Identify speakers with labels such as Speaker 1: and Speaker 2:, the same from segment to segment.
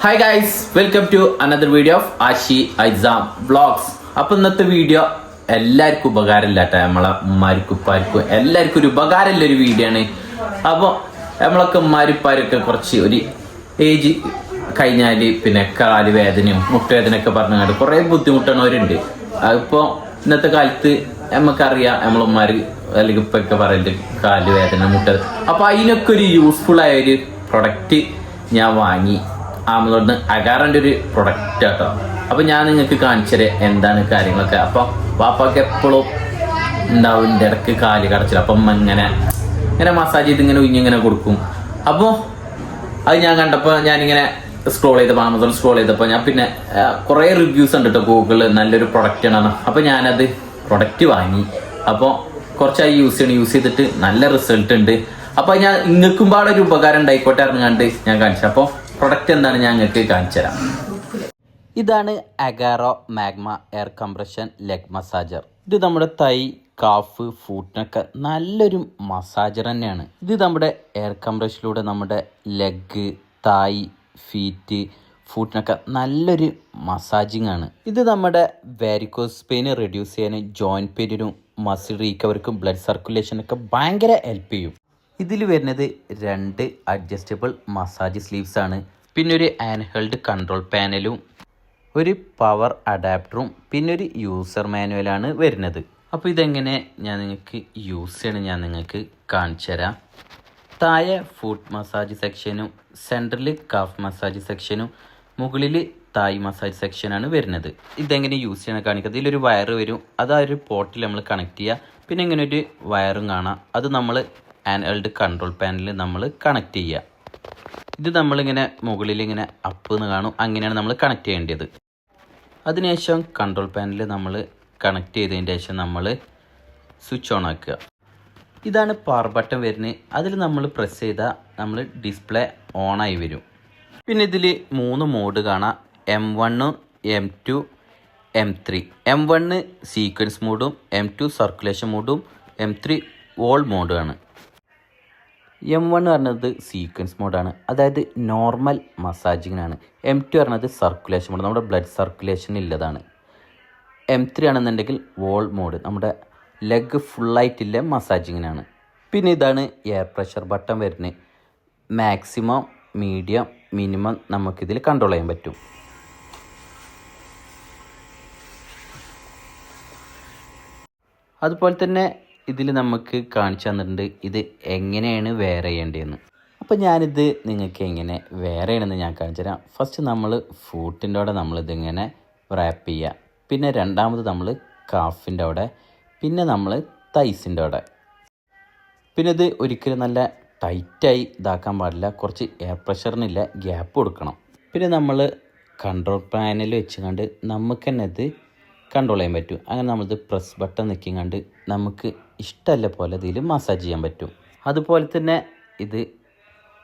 Speaker 1: Hi guys welcome to another video of Ashi Isam vlogs അപ്പൊ ഇന്നത്തെ video എല്ലാവർക്കും ഉപകാരമില്ലാട്ടോ. നമ്മളെ ഉമ്മാർക്കും എല്ലാവർക്കും ഒരു ഉപകാരമുള്ള ഒരു വീഡിയോ ആണ്. അപ്പോൾ നമ്മളൊക്കെ ഉമ്മാരിപ്പാരൊക്കെ കുറച്ച് ഒരു ഏജ് കഴിഞ്ഞാൽ പിന്നെ കാൽ വേദനയും മുട്ടുവേദനയൊക്കെ പറഞ്ഞാൽ കുറേ ബുദ്ധിമുട്ടുന്നവരുണ്ട് അതിപ്പോ ഇന്നത്തെ കാലത്ത് നമുക്കറിയാം നമ്മളുമ്മാര് അല്ലെങ്കിൽ ഇപ്പൊക്കെ പറയുന്നത് കാൽ വേദന മുട്ട അപ്പൊ അതിനൊക്കെ ഒരു യൂസ്ഫുൾ ആയ ഒരു പ്രൊഡക്റ്റ് ഞാൻ വാങ്ങി. ആമസോണിന്ന് അകാറിന്റെ ഒരു പ്രൊഡക്റ്റ് കേട്ടോ അപ്പോൾ ഞാൻ നിങ്ങൾക്ക് കാണിച്ചത് എന്താണ് കാര്യങ്ങളൊക്കെ. അപ്പോൾ വാപ്പാക്ക് എപ്പോഴും ഉണ്ടാവും എന്റെ ഇടയ്ക്ക് കാൽ കടച്ചില്ല അപ്പം ഇങ്ങനെ ഇങ്ങനെ മസാജ് ചെയ്ത് ഇങ്ങനെ ഉഞ്ഞിങ്ങനെ കൊടുക്കും. അപ്പോൾ അത് ഞാൻ കണ്ടപ്പോൾ ഞാനിങ്ങനെ സ്ക്രോൾ ചെയ്തപ്പോൾ ആമസോൺ സ്ക്രോൾ ചെയ്തപ്പോൾ ഞാൻ പിന്നെ കുറേ റിവ്യൂസ് ഉണ്ട് കേട്ടോ ഗൂഗിളിൽ നല്ലൊരു പ്രൊഡക്റ്റ് ആണ് അപ്പോൾ ഞാനത് പ്രൊഡക്റ്റ് വാങ്ങി. അപ്പോൾ കുറച്ചായി യൂസ് ചെയ്യണം. യൂസ് ചെയ്തിട്ട് നല്ല റിസൾട്ട് ഉണ്ട്. അപ്പോൾ ഞാൻ നിങ്ങൾക്കും പാടെ ഒരു ഉപകാരം ഉണ്ടായിക്കോട്ടെ അറിഞ്ഞാണ്ട് ഞാൻ കാണിച്ചു. അപ്പോൾ പ്രൊഡക്റ്റ് എന്താണ് ഞാൻ നിങ്ങൾക്ക് കാണിച്ചു തരാം. ഇതാണ് Agaro Magma air compression leg massager. ഇത് നമ്മുടെ തൈ കാഫ് ഫൂട്ടിനൊക്കെ നല്ലൊരു മസാജർ തന്നെയാണ്. ഇത് നമ്മുടെ എയർ കംപ്രഷനിലൂടെ നമ്മുടെ ലെഗ് തായ് ഫീറ്റ് ഫൂട്ടിനൊക്കെ നല്ലൊരു മസാജിങ് ആണ്. ഇത് നമ്മുടെ വാരിക്കോസ് പെയിൻ റെഡ്യൂസ് ചെയ്യാനും ജോയിന്റ് പെയിനും മസിൽ റീക്കവർക്കും ബ്ലഡ് സർക്കുലേഷനൊക്കെ ഭയങ്കര ഹെൽപ്പ് ചെയ്യും. ഇതിൽ വരുന്നത് രണ്ട് അഡ്ജസ്റ്റബിൾ മസാജ് സ്ലീവ്സ് ആണ്. പിന്നെ ഒരു ആൻഹെൽഡ് കൺട്രോൾ പാനലും ഒരു പവർ അഡാപ്റ്ററും പിന്നെ ഒരു യൂസർ മാനുവലാണ് വരുന്നത്. അപ്പോൾ ഇതെങ്ങനെ ഞാൻ നിങ്ങൾക്ക് യൂസ് ചെയ്യണം ഞാൻ നിങ്ങൾക്ക് കാണിച്ചു തരാം. താഴെ ഫുഡ് മസാജ് സെക്ഷനും സെന്ററിൽ കാഫ് മസാജ് സെക്ഷനും മുകളിൽ തായ് മസാജ് സെക്ഷനാണ് വരുന്നത്. ഇതെങ്ങനെ യൂസ് ചെയ്യണം കാണിക്കുക ഇതിലൊരു വയർ വരും. അത് ആ ഒരു പോർട്ടിൽ നമ്മൾ കണക്ട് ചെയ്യുക പിന്നെ ഇങ്ങനെ ഒരു വയറും കാണാം. അത് നമ്മൾ ആൻഹെൽഡ് കൺട്രോൾ പാനൽ നമ്മൾ കണക്ട് ചെയ്യുക. ഇത് നമ്മളിങ്ങനെ മുകളിൽ ഇങ്ങനെ അപ്പ് എന്ന് കാണും. അങ്ങനെയാണ് നമ്മൾ കണക്ട് ചെയ്യേണ്ടത്. അതിനുശേഷം കൺട്രോൾ പാനൽ നമ്മൾ കണക്ട് ചെയ്തതിന്റെ ശേഷം നമ്മൾ സ്വിച്ച് ഓൺ ആക്കുക. ഇതാണ് പവർ ബട്ടൺ വരുന്നത്. അതിൽ നമ്മൾ പ്രസ് ചെയ്താൽ നമ്മൾ ഡിസ്പ്ലേ ഓണായി വരും. പിന്നെ ഇതിൽ മൂന്ന് മോഡ് കാണാം. എം വണ്ണും M two M three M one sequence മോഡും M two circulation മോഡും എം ത്രീ വോൾ മോഡുമാണ് എം വൺ എന്ന് പറഞ്ഞത് സീക്വൻസ് മോഡാണ് അതായത് നോർമൽ മസാജിങ്ങിനാണ് എം ടു പറഞ്ഞത് സർക്കുലേഷൻ മോഡ് നമ്മുടെ ബ്ലഡ് സർക്കുലേഷൻ ഇല്ലതാണ്. എം ത്രീ ആണെന്നുണ്ടെങ്കിൽ വോൾ മോഡ് നമ്മുടെ ലെഗ് ഫുള്ളായിട്ടില്ല മസാജിങ്ങിനാണ് പിന്നെ ഇതാണ് എയർ പ്രഷർ ബട്ടൺ വരുന്നത്. മാക്സിമം മീഡിയം മിനിമം നമുക്കിതിൽ കൺട്രോൾ ചെയ്യാൻ പറ്റും. അതുപോലെ തന്നെ ഇതിൽ നമുക്ക് കാണിച്ചു തന്നിട്ടുണ്ട് ഇത് എങ്ങനെയാണ് വെയർ ചെയ്യേണ്ടതെന്ന്. അപ്പോൾ ഞാനിത് നിങ്ങൾക്ക് എങ്ങനെ വെയർ ചെയ്യണമെന്ന് ഞാൻ കാണിച്ചു തരാം. ഫസ്റ്റ് നമ്മൾ ഫൂട്ടിന്റെ അവിടെ നമ്മളിതിങ്ങനെ റാപ്പ് ചെയ്യുക. പിന്നെ രണ്ടാമത് നമ്മൾ കാഫിന്റെ അവിടെ. പിന്നെ നമ്മൾ തൈസിന്റെ അവിടെ. പിന്നെ ഇത് ഒരിക്കലും നല്ല ടൈറ്റായി ഇതാക്കാൻ പാടില്ല. കുറച്ച് എയർ പ്രഷറിനില്ല ഗ്യാപ്പ് കൊടുക്കണം. പിന്നെ നമ്മൾ കൺട്രോൾ പാനൽ വെച്ച് കണ്ട് നമുക്ക് തന്നെ ഇത് കൺട്രോൾ ചെയ്യാൻ പറ്റും. അങ്ങനെ നമ്മളിത് പ്രസ് ബട്ടൺ നിൽക്കും കണ്ട് നമുക്ക് ഇഷ്ടമല്ല പോലെ ഇതിൽ മസാജ് ചെയ്യാൻ പറ്റും. അതുപോലെ തന്നെ ഇത്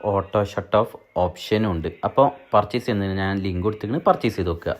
Speaker 1: ഓട്ടോ ഷട്ട് ഓഫ് ഓപ്ഷനും ഉണ്ട്. അപ്പോൾ പർച്ചേസ് ചെയ്യുന്നതിന് ഞാൻ ലിങ്ക് കൊടുത്തിട്ട് പർച്ചേസ് ചെയ്ത് നോക്കുക